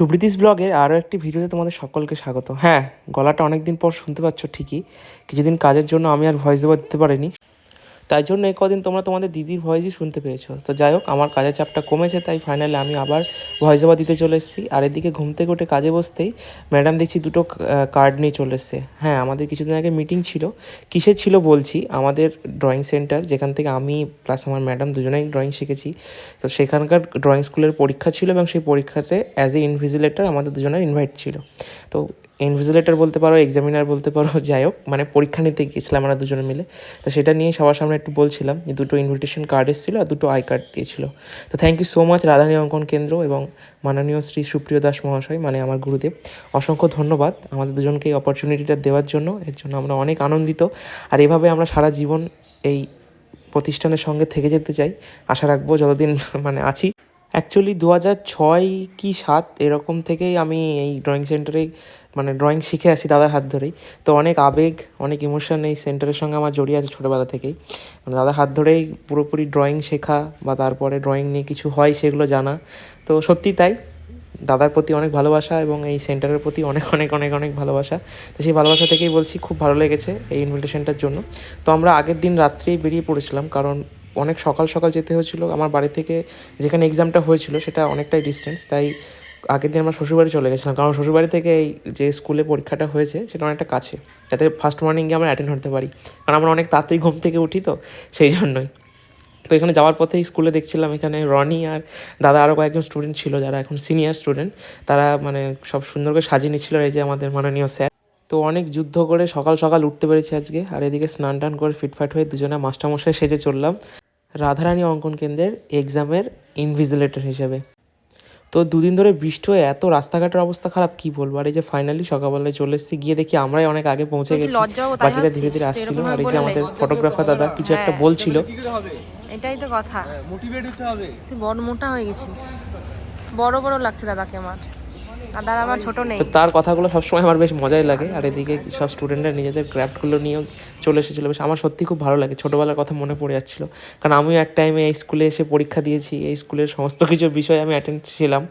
সুব্রীতিস ব্লগে আরও একটি ভিডিওতে তোমাদের সকলকে স্বাগত। হ্যাঁ গলাটা অনেক দিন পর শুনতে পাচ্ছ ঠিকই। কিছুদিন কাজের জন্য আমি আর ভয়েস দেওয়া দিতে পারিনি। তাই জন্য এই কদিন তোমরা তোমাদের দিদির ভয়েসই শুনতে পেয়েছ। তো যাই হোক, আমার কাজের চাপটা কমেছে, তাই ফাইনালি আমি আবার ভয়েস ওভার দিতে চলে এসেছি। আর এদিকে ঘুম থেকে কাজে বসতেই ম্যাডাম দেখছি দুটো কার্ড নিয়ে চলে এসছে। হ্যাঁ আমাদের কিছুদিন আগে মিটিং ছিল। কিসের ছিল বলছি, আমাদের ড্রয়িং সেন্টার যেখান থেকে আমি প্লাস আমার ম্যাডাম দুজনেই ড্রয়িং শিখেছি। তো সেখানকার ড্রয়িং স্কুলের পরীক্ষা ছিল এবং সেই পরীক্ষাতে অ্যাজ এ ইনভিজিলেটার আমাদের দুজনের ইনভাইট ছিল। তো ইনভিজিলেটর বলতে পারো এক্সামিনার বলতে পারো, যাই হোক মানে পরীক্ষা নিতে গিয়েছিলাম আমরা দুজনে মিলে। তো সেটা নিয়ে সবার সামনে একটু বলছিলাম যে দুটো ইনভিটেশন কার্ড এসেছিল আর দুটো আই কার্ড দিয়েছিল। তো thank you so much Radhani অঙ্কন কেন্দ্র এবং মাননীয় শ্রী সুপ্রিয় দাস মহাশয় মানে আমার গুরুদেব। অসংখ্য ধন্যবাদ আমাদের দুজনকে এই অপরচুনিটিটা দেওয়ার জন্য। এর জন্য আমরা অনেক আনন্দিত। আর এভাবে আমরা সারা জীবন এই প্রতিষ্ঠানের সঙ্গে থেকে যেতে চাই। আশা রাখব যতদিন মানে আছি। অ্যাকচুয়ালি দু হাজার ছয় কি সাত এরকম থেকেই আমি এই ড্রয়িং সেন্টারে মানে ড্রয়িং শিখে আসি দাদার হাত ধরেই। তো অনেক আবেগ, অনেক ইমোশন এই সেন্টারের সঙ্গে আমার জড়িয়ে আছে ছোটোবেলা থেকেই। মানে দাদার হাত ধরেই পুরোপুরি ড্রয়িং শেখা বা তারপরে ড্রয়িং নিয়ে কিছু হয় সেগুলো জানা। তো সত্যি তাই। দাদার প্রতি অনেক ভালোবাসা এবং এই সেন্টারের প্রতি অনেক অনেক অনেক অনেক ভালোবাসা। তো সেই ভালোবাসা থেকেই বলছি, খুব ভালো লেগেছে এই ইনভিটেশনটার জন্য। তো আমরা আগের দিন রাত্রেই বেরিয়ে পড়েছিলাম কারণ অনেক সকাল সকাল যেতে হয়েছিল। আমার বাড়ি থেকে যেখানে এক্সামটা হয়েছিল সেটা অনেকটাই ডিস্টেন্স তাই আগের দিন আমরা শ্বশুরবাড়ি চলে গেছিলাম। কারণ শ্বশুরবাড়ি থেকে এই যে স্কুলে পরীক্ষাটা হয়েছে সেটা অনেকটা কাছে। যাতে ফার্স্ট মর্নিংয়ে আমরা অ্যাটেন্ড হতে পারি। কারণ আমরা অনেক তাড়াতাড়ি ঘুম থেকে উঠি তো, সেই জন্যই। তো এখানে যাওয়ার পথেই স্কুলে দেখছিলাম এখানে রনি আর দাদা আরও কয়েকজন স্টুডেন্ট ছিল, যারা এখন সিনিয়র স্টুডেন্ট তারা মানে সব সুন্দর করে সাজিয়ে নিচ্ছিল এই যে আমাদের মাননীয় স্যার তো অনেক যুদ্ধ করে সকাল সকাল উঠতে পেরেছি আজকে। আর এদিকে স্নান টান করে ফিটফাট হয়ে দুজনে মাস্টারমশাই সেজে চললাম রাধারানী অঙ্কন কেন্দ্রের এক্সামের ইনভিজিলেটর হিসেবে। তো দুদিন ধরে বৃষ্টি হয়ে এত রাস্তাঘাটের অবস্থা খারাপ কি বলব? আর এই যে ফাইনালি সকালবেলায় চলে এসেছি গিয়ে দেখি আমরাই অনেক আগে পৌঁছে গেছি। বাকিরা ধীরে ধীরে? আসছিল। আর এই যে আমাদের ফটোগ্রাফার দাদা কিছু একটা হ্যাঁ। বলছিল। এটাই তো কথা। মোটিভেট হতে হবে। তুই বড় মোটা হয়ে গেছিস। বড় বড় লাগছে দাদাকে আমার। দাদার আমার ছোট নেই। তার কথাগুলো সবসময় আমার বেশ মজাই লাগে। আর এদিকে সব স্টুডেন্টরা নিজেদের ক্রাফটগুলো নিয়েও চলে এসেছিল। বেশ আমার সত্যি খুব ভালো লাগে। ছোটোবেলার কথা মনে পড়ে যাচ্ছিল। কারণ আমিও এক টাইমে এই স্কুলে এসে পরীক্ষা দিয়েছি। এই স্কুলের সমস্ত কিছু বিষয়ে আমি অ্যাটেন্ড ছিলাম।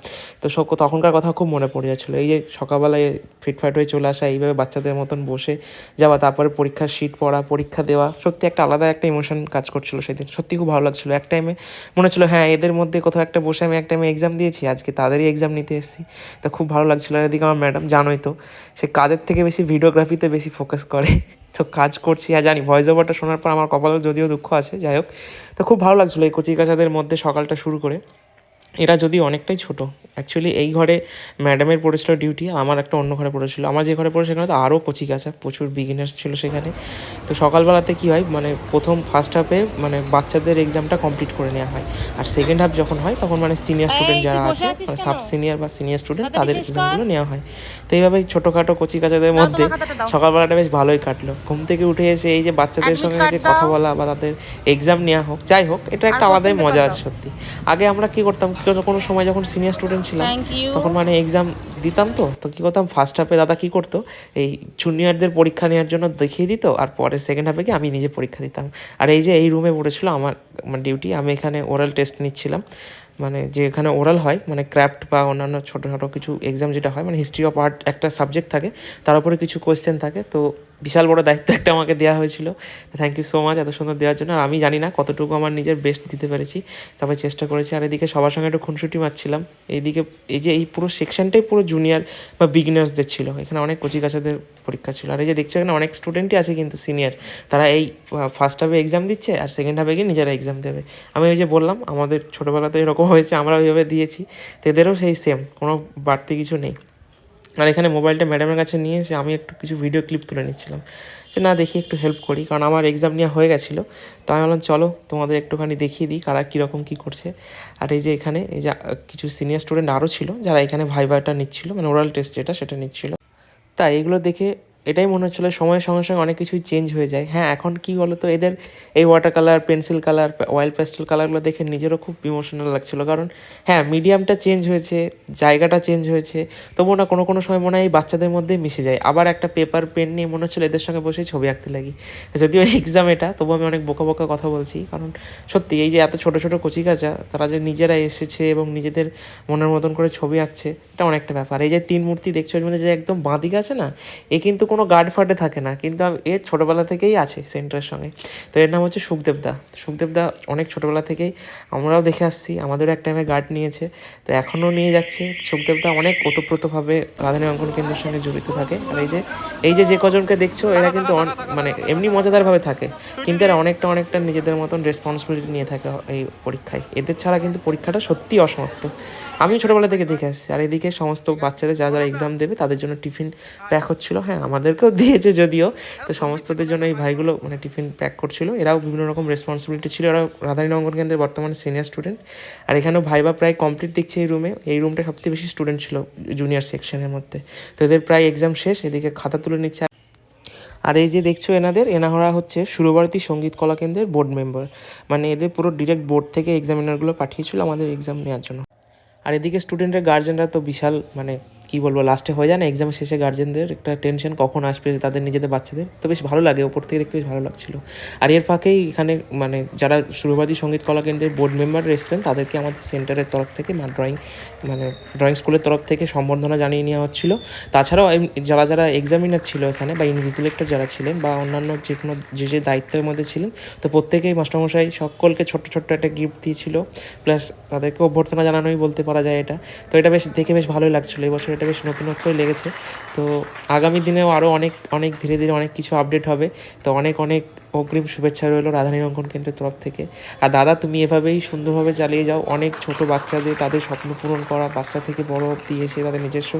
তো সব তখনকার কথা খুব মনে পড়ে যাচ্ছিল। এই যে সকালবেলায় ফিটফাট হয়ে চলে আসা, এইভাবে বাচ্চাদের মতন বসে যাওয়া, তারপরে পরীক্ষার শিট পড়া, পরীক্ষা দেওয়া, সত্যি একটা আলাদা একটা ইমোশন কাজ করছিল সেদিন। সত্যি খুব ভালো লাগছিল। এক টাইমে মনে হচ্ছিল হ্যাঁ এদের মধ্যে কোথাও একটা বসে আমি এক টাইমে এক্সাম দিয়েছি, আজকে তাদেরই এক্সাম নিতে এসেছি। তো খুব ভালো লাগছিল। এদিকে আমার ম্যাডাম জানোই তো, সে কাজের থেকে বেশি ভিডিওগ্রাফিতে বেশি ফোকাস করে। তো কাজ করছি আর জানি ভয়েস ওভারটা শোনার পর আমার কপালে যদিও দুঃখ আছে, যাই হোক। তো খুব ভালো লাগছিল এই কচিকাচাদের মধ্যে সকালটা শুরু করে। এরা যদি অনেকটাই ছোট অ্যাকচুয়ালি এই ঘরে ম্যাডামের পড়েছিল ডিউটি আমার একটা অন্য ঘরে পড়েছিল। আমার যে ঘরে পড়ে সেখানে তো আরও কচি কাঁচা প্রচুর বিগিনার্স ছিল সেখানে। তো সকালবেলাতে কী হয় মানে প্রথম ফার্স্ট হাফে মানে বাচ্চাদের এক্সামটা কমপ্লিট করে নেওয়া হয়। আর সেকেন্ড হাফ যখন হয় তখন মানে সিনিয়র স্টুডেন্ট যারা আছে মানে সাব সিনিয়র বা সিনিয়র স্টুডেন্ট তাদের এক্সামগুলো নেওয়া হয়। তো এইভাবে ছোটোখাটো কচি কাচাদের মধ্যে সকালবেলাটা বেশ ভালোই কাটলো। ঘুম থেকে উঠে এসে এই যে বাচ্চাদের সঙ্গে যে কথা বলা বা তাদের এক্সাম নেওয়া হোক যাই হোক এটা একটা আলাদাই মজা আছে সত্যি। আগে আমরা কি করতাম কোনো সময় যখন সিনিয়র স্টুডেন্ট ছিলাম তখন মানে এক্সাম দিতাম তো তো কী করতাম ফার্স্ট হাফে দাদা কী করতো এই জুনিয়রদের পরীক্ষা নেওয়ার জন্য দেখিয়ে দিত আর পরে সেকেন্ড হাফে গিয়ে আমি নিজে পরীক্ষা দিতাম। আর এই যে এই রুমে পড়েছিল আমার আমার ডিউটি আমি এখানে ওরাল টেস্ট নিচ্ছিলাম। মানে যে এখানে ওরাল হয় মানে ক্রাফট বা অন্যান্য ছোটো ছোটো কিছু এক্সাম যেটা হয় মানে হিস্ট্রি অফ আর্ট একটা সাবজেক্ট থাকে তার উপরে কিছু কোয়েশ্চেন থাকে তো বিশাল বড় দায়িত্ব একটা আমাকে দেওয়া হয়েছিল। থ্যাংক ইউ সো মাচ এত সুন্দর দেওয়ার জন্য। আর আমি জানি না কতটুকু আমার নিজের বেস্ট দিতে পেরেছি। তবে চেষ্টা করেছি। আর এদিকে সবার সঙ্গে একটু খুনসুটি মারছিলাম। এইদিকে এই যে এই পুরো সেকশনটাই পুরো জুনিয়র বা বিগিনার্সদের ছিল। এখানে অনেক কচি কাছাদের পরীক্ষা ছিল। আর এই যে দেখছ, এখানে অনেক স্টুডেন্টই আছে কিন্তু সিনিয়র তারা এই ফার্স্ট হাফে এক্সাম দিচ্ছে আর সেকেন্ড হাফে গিয়ে নিজেরা এক্সাম দেবে। আমি ওই যে বললাম, আমাদের ছোটোবেলাতে এরকম হয়েছে, আমরা ওইভাবে দিয়েছি। তো এদেরও সেই সেম কোনো বাড়তি কিছু নেই। আর এখানে মোবাইলটা ম্যাডামের কাছে নিয়ে এসে আমি একটু কিছু ভিডিও ক্লিপ তুলে নিচ্ছিলাম। যে না, দেখি একটু হেল্প করি, কারণ আমার এক্সাম নেওয়া হয়ে গেছিল। তো আমি বললাম, চলো, তোমাদের একটুখানি দেখিয়ে দিই, কারা কীরকম কী করছে। আর এই যে এখানে, এই যে কিছু সিনিয়র স্টুডেন্ট আরও ছিল, যারা এখানে ভাইভাটা নিচ্ছিল মানে ওরাল টেস্ট যেটা, সেটা নিচ্ছিল। তাই এগুলো দেখে এটাই মনে হচ্ছিল, সময়ের সঙ্গে সঙ্গে অনেক কিছুই চেঞ্জ হয়ে যায়। হ্যাঁ এখন কি বলো তো এদের এই water colour pencil colour oil pastel কালারগুলো দেখে নিজেরও খুব ইমোশনাল লাগছিল। কারণ হ্যাঁ মিডিয়ামটা চেঞ্জ হয়েছে, জায়গাটা চেঞ্জ হয়েছে, তবুও না কোনো কোনো সময় মনে হয় এই বাচ্চাদের মধ্যে মিশে যায়। আবার একটা পেপার পেন নিয়ে মনে হচ্ছিল এদের সঙ্গে বসে ছবি আঁকতে লাগি। যদিও এক্সাম এটা তবু আমি অনেক বোকা বোকা কথা বলছি। কারণ, সত্যি, এই যে এত ছোটো ছোটো কচিকাচা তারা যে নিজেরা এসেছে এবং নিজেদের মনের মতন করে ছবি আঁকছে, এটা অনেকটা ব্যাপার। এই যে তিন মূর্তি দেখছ, এর মধ্যে যে একদম বাঁদিকে আছে না, এ কিন্তু কোনো গার্ড ফার্ডে থাকে না, কিন্তু এ ছোটোবেলা থেকেই আছে সেন্টারের সঙ্গে। তো এর নাম হচ্ছে সুখদেবদা সুখদেবদা অনেক ছোটোবেলা থেকেই আমরাও দেখে আসছি, আমাদেরও এক টাইমে গার্ড নিয়েছে। তো এখনও নিয়ে যাচ্ছে। সুখদেবদা অনেক ওতপ্রোতভাবে রাধানী অঙ্কন কেন্দ্রের সঙ্গে জড়িত থাকে। আর এই যে এই যে যে কজনকে দেখছ, এরা কিন্তু মানে এমনি মজাদারভাবে থাকে। কিন্তু এরা অনেকটা অনেকটা নিজেদের মতন রেসপন্সিবিলিটি নিয়ে থাকে এই পরীক্ষায়। এদের ছাড়া কিন্তু পরীক্ষাটা সত্যি অসমাপ্ত। আমি ছোটোবেলা থেকে দেখে আসছি। আর এদিকে সমস্ত বাচ্চাদের যারা যারা এক্সাম দেবে, তাদের জন্য টিফিন প্যাক হচ্ছিল। হ্যাঁ আমাদেরকেও দিয়েছে যদিও। তো সমস্তদের জন্য এই ভাইগুলো মানে টিফিন প্যাক করছিল। এরাও বিভিন্ন রকম রেসপন্সিবিলিটি ছিল। এরাও রাধারী অঙ্গন কেন্দ্রের বর্তমানে সিনিয়র স্টুডেন্ট আর এখানেও ভাইবা প্রায় কমপ্লিট দেখছে এই রুমে এই রুমটা সবথেকে বেশি স্টুডেন্ট ছিল জুনিয়র সেকশনের মধ্যে। তো এদের প্রায় এক্সাম শেষ। এদিকে খাতা তুলে নিচ্ছে। আর এই যে দেখছ এনাদের এনাহরা হচ্ছে সুরভারতী সংগীত কলা কেন্দ্রের বোর্ড মেম্বার মানে এদের পুরো ডিরেক্ট বোর্ড থেকে এক্সামিনারগুলো পাঠিয়েছিল আমাদের এক্সাম নেওয়ার জন্য। আর এদিকে স্টুডেন্টের গার্জেনরা তো বিশাল মানে কি বলব লাস্টে হয়ে যায় না এক্সাম শেষে গার্জেনদের একটা টেনশন কখন আসবে তাদের নিজেদের বাচ্চাদের। তো বেশ ভালো লাগে, ওপর থেকে দেখতে বেশ ভালো লাগছিল। আর এর ফাঁকেই এখানে মানে যারা সুরভাতী সংগীত কলা কেন্দ্রের বোর্ড মেম্বার এসেছিলেন, তাদেরকে আমাদের সেন্টারের তরফ থেকে মানে ড্রয়িং মানে ড্রয়িং স্কুলের তরফ থেকে সম্বর্ধনা জানিয়ে নেওয়া হচ্ছিল। তাছাড়াও যারা যারা এক্সামিনার ছিল এখানে বা ইনভিজিলেক্টর যারা ছিলেন বা অন্যান্য যে কোনো, যে যে দায়িত্বের মধ্যে ছিলেন, তো প্রত্যেকেই মাস্টারমশাই সকলকে ছোট্ট ছোট্ট একটা গিফট দিয়েছিল। প্লাস তাদেরকে অভ্যর্থনা জানানোই বলতে পারা যায় এটা। তো এটা বেশ, দেখে বেশ ভালোই লাগছিল। এবছর এটা বেশ নতুনত্বই লেগেছে। তো আগামী দিনেও আরও অনেক অনেক ধীরে ধীরে অনেক কিছু আপডেট হবে। তো অনেক অনেক অগ্রিম শুভেচ্ছা রইল রাধানী অঙ্কন কেন্দ্রের তরফ থেকে। আর দাদা, তুমি এভাবেই সুন্দরভাবে চালিয়ে যাও। অনেক ছোট বাচ্চাদের তাদের স্বপ্ন পূরণ করা, বাচ্চা থেকে বড় অব্দি এসে তাদের নিজস্ব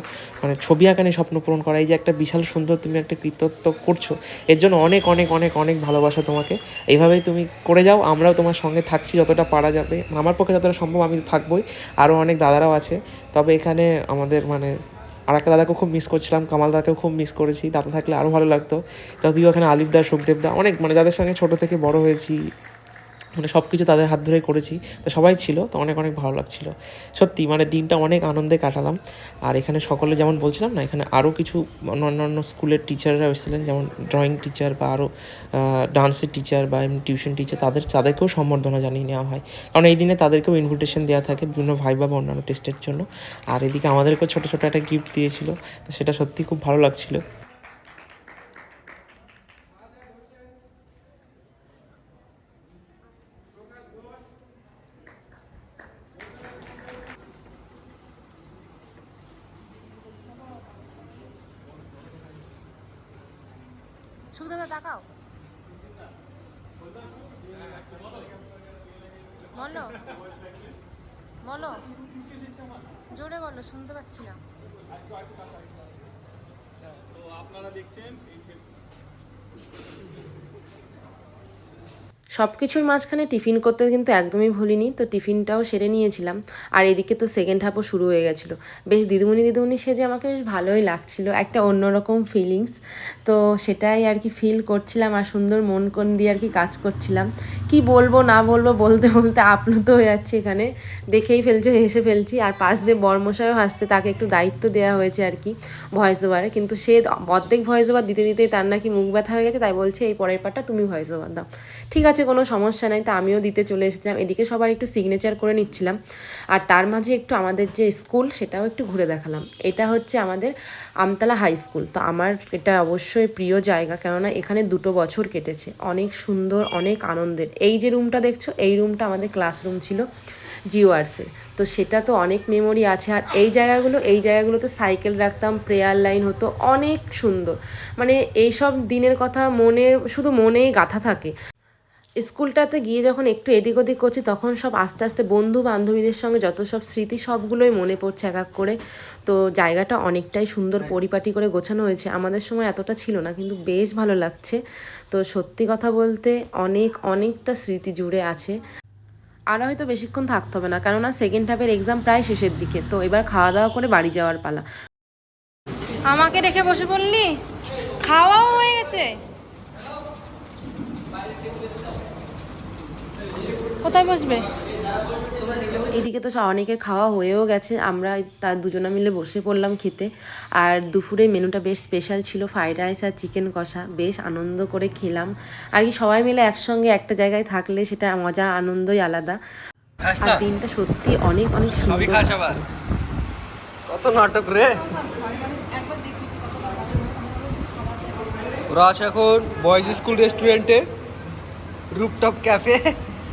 মানে ছবি আঁকা নিয়ে স্বপ্ন পূরণ করা, এই যে একটা বিশাল সুন্দর তুমি একটা কৃতত্ব করছ, এর জন্য অনেক অনেক অনেক অনেক ভালোবাসা তোমাকে। এইভাবেই তুমি করে যাও, আমরাও তোমার সঙ্গে থাকছি যতটা পারা যাবে। আমার পক্ষে যতটা সম্ভব আমি থাকবোই। আরও অনেক দাদারাও আছে। তবে এখানে আমাদের মানে আর একটা দাদাকেও খুব মিস করছিলাম কামাল দাকেও খুব মিস করেছি, দাদা থাকলে আরও ভালো লাগতো। যদিও এখানে আলিফ দা, সুখদেব দা, অনেক মানে যাদের সঙ্গে ছোটো থেকে বড় হয়েছি মানে সব কিছু তাদের হাত ধরে করেছি। তো সবাই ছিল, তো অনেক অনেক ভালো লাগছিল। সত্যি মানে দিনটা অনেক আনন্দে কাটালাম। আর এখানে সকলে যেমন বলছিলাম না, এখানে আরও কিছু অন্যান্য স্কুলের টিচাররা এসেছিলেন, যেমন ড্রয়িং টিচার বা আরও ডান্সের টিচার বা টিউশন টিচার তাদের, তাদেরকেও সম্বর্ধনা জানিয়ে নেওয়া হয়। কারণ এই দিনে তাদেরকেও ইনভিটেশন দেওয়া থাকে বিভিন্ন ভাইবা বা অন্যান্য টেস্টের জন্য। আর এদিকে আমাদেরকেও ছোটো ছোটো একটা গিফট দিয়েছিল, তো সেটা সত্যি খুব ভালো লাগছিল। সুখদাদা তাকাও বলো। বলো। জোরে বলো শুনতে পাচ্ছি না। সব কিছুর মাঝখানে টিফিন করতে কিন্তু একদমই ভুলিনি, তো টিফিনটাও সেরে নিয়েছিলাম। আর এদিকে তো সেকেন্ড হাফও শুরু হয়ে গেছিল। বেশ দিদিমণি দিদিমণি সেজে আমাকে বেশ ভালোই লাগছিল, একটা অন্যরকম ফিলিংস তো সেটাই আর কি ফিল করছিলাম আর সুন্দর মন কোন দিয়ে আর কি কাজ করছিলাম। কি বলব, না বলব, বলতে বলতে আপ্লুত হয়ে যাচ্ছে এখানে। দেখেই ফেলছে, হেসে ফেলছি। আর পাশ দিয়ে বর্মশাইও হাসছে, তাকে একটু দায়িত্ব দেওয়া হয়েছে আর কি ভয়েস ওভারে কিন্তু সে অর্ধেক ভয়েস ওভার দিতে দিতেই তার নাকি মুখ ব্যথা হয়ে গেছে, তাই বলছে, এই পরের পার্টটা তুমি ভয়েস ওভার দাও। ঠিক আছে কোনো সমস্যা নাই, তো আমিও দিতে চলে এসেছিলাম। এদিকে সবার একটু সিগনেচার করে নিচ্ছিলাম। আর তার মাঝে একটু আমাদের যে স্কুল সেটাও একটু ঘুরে দেখালাম। এটা হচ্ছে আমাদের আমতলা হাই স্কুল তো আমার এটা অবশ্যই প্রিয় জায়গা, কেননা এখানে দুটো বছর কেটেছে। অনেক সুন্দর, অনেক আনন্দের। এই যে রুমটা দেখছ, এই রুমটা আমাদের ক্লাসরুম ছিল জিও আর্টসের তো সেটা তো অনেক মেমোরি আছে। আর এই জায়গাগুলো, এই জায়গাগুলোতে সাইকেল রাখতাম প্রেয়ার লাইন হতো, অনেক সুন্দর। মানে এইসব দিনের কথা মনে, শুধু মনেই গাথা থাকে। স্কুলটাতে গিয়ে যখন একটু এদিক ওদিক করছি, তখন সব আস্তে আস্তে বন্ধু বান্ধবীদের সঙ্গে যত সব স্মৃতি সবগুলোই মনে পড়ছে এক এক করে। তো জায়গাটা অনেকটাই সুন্দর পরিপাটি করে গোছানো হয়েছে। আমাদের সময় এতটা ছিল না, কিন্তু বেশ ভালো লাগছে। তো সত্যি কথা বলতে অনেক, অনেকটা স্মৃতি জুড়ে আছে। আর হয়তো বেশিক্ষণ থাকতে হবে না, কেননা সেকেন্ড হাফের এক্সাম প্রায় শেষের দিকে। তো এবার খাওয়া দাওয়া করে বাড়ি যাওয়ার পালা। আমাকে রেখে বসে পড়লি? খাওয়াও হয়ে গেছে। কোথায় বসবে? এদিকে তো অনেকের খাওয়া হয়েও গেছে। আমরা তার দুজনে মিলে বসে পড়লাম খেতে। আর দুপুরে মেনুটা বেশ স্পেশাল ছিল ফ্রাইড রাইস আর চিকেন কষা। বেশ আনন্দ করে খেলাম। আর কি সবাই মিলে একসঙ্গে একটা জায়গায় থাকলে সেটা মজা আনন্দই আলাদা। আর দিনটা সত্যি অনেক অনেক সুন্দর। কত নাটক রে? ওরা আছে এখন বয়েজ স্কুল রেস্টুরেন্টে রুপটপ ক্যাফে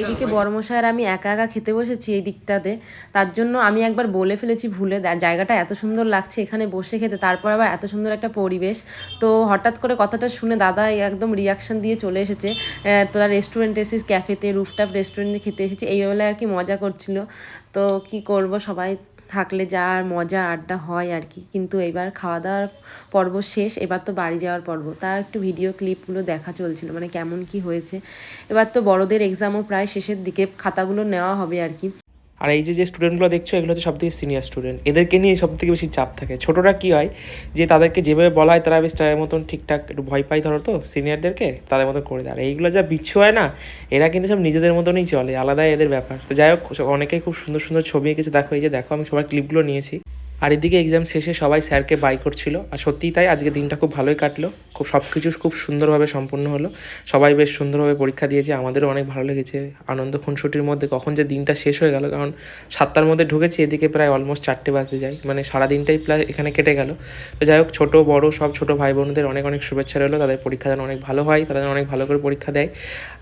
এদিকে বড়মশাই আর আমি একা একা খেতে বসেছি এই দিকটাতে। তার জন্য আমি একবার বলে ফেলেছি ভুলে জায়গাটা এত সুন্দর লাগছে এখানে বসে খেতে তারপর আবার এত সুন্দর একটা পরিবেশ। তো হঠাৎ করে কথাটা শুনে দাদা একদম রিয়াকশান দিয়ে চলে এসেছে। তোরা রেস্টুরেন্টে এসেছিস ক্যাফেতে রুফটাফ রেস্টুরেন্টে খেতে এসেছি এই বেলায় আর কি মজা করছিল। তো কি করব সবাই থাকলে যা আর মজা আড্ডা হয় আর কি। কিন্তু এবার খাওয়া দাওয়ার পর্ব শেষ, এবার তো বাড়ি যাওয়ার পর্ব। তা একটু ভিডিও ক্লিপগুলো দেখা চলছিল মানে কেমন কি হয়েছে। এবার তো বড়দের এক্সামও প্রায় শেষের দিকে, খাতাগুলো নেওয়া হবে আর কি। আর এই যে যে স্টুডেন্টগুলো দেখছ, এগুলো হচ্ছে সব থেকে সিনিয়র স্টুডেন্ট এদেরকে নিয়ে সব থেকে বেশি চাপ থাকে। ছোটোরা কী হয়, যে তাদেরকে যেভাবে বলা হয় তারা বেশ তাদের মতন ঠিকঠাক একটু ভয় পাই ধরো তো সিনিয়রদেরকে তাদের মতো করে দেয়। আর এইগুলো যা বিচ্ছু হয় না, এরা কিন্তু সব নিজেদের মতনই চলে, আলাদাই এদের ব্যাপার। তো যাই হোক অনেকেই খুব সুন্দর সুন্দর ছবি এঁকেছে। দেখো এই যে, দেখো আমি সবার ক্লিপগুলো নিয়েছি। আর এদিকে এক্সাম শেষে সবাই স্যারকে বাই করছিল। আর সত্যিই তাই, আজকে দিনটা খুব ভালোই কাটলো। খুব সব কিছু খুব সুন্দরভাবে সম্পূর্ণ হলো। সবাই বেশ সুন্দরভাবে পরীক্ষা দিয়েছে। আমাদেরও অনেক ভালো লেগেছে। আনন্দ খুনসুটির মধ্যে কখন যে দিনটা শেষ হয়ে গেল, কারণ সাতটার মধ্যে ঢুকেছি, এদিকে প্রায় অলমোস্ট চারটে বাজতে যায়। মানে সারা দিনটাই প্রায় এখানে কেটে গেল। তো যাই হোক, ছোটো, বড়ো, সব ছোটো ভাই বোনদের অনেক অনেক শুভেচ্ছা রইল। তাদের পরীক্ষা যেন অনেক ভালো হয়, তারা যেন অনেক ভালো করে পরীক্ষা দেয়।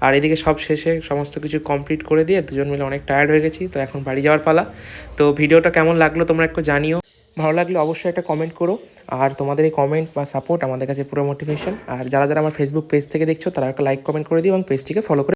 আর এদিকে সব শেষে সমস্ত কিছু কমপ্লিট করে দিয়ে দুজন মিলে অনেক টায়ার্ড হয়ে গেছি। তো এখন বাড়ি যাওয়ার পালা। তো ভিডিওটা কেমন লাগল তোমরা একটু জানিও। ভালো লাগলে অবশ্যই একটা কমেন্ট করো। আর তোমাদের এই কমেন্ট বা সাপোর্ট আমাদের কাছে পুরো মোটিভেশন আর যারা যারা আমার ফেসবুক পেজ থেকে দেখছ, তারা একটা লাইক কমেন্ট করে দিও এবং পেজটিকে ফলো করে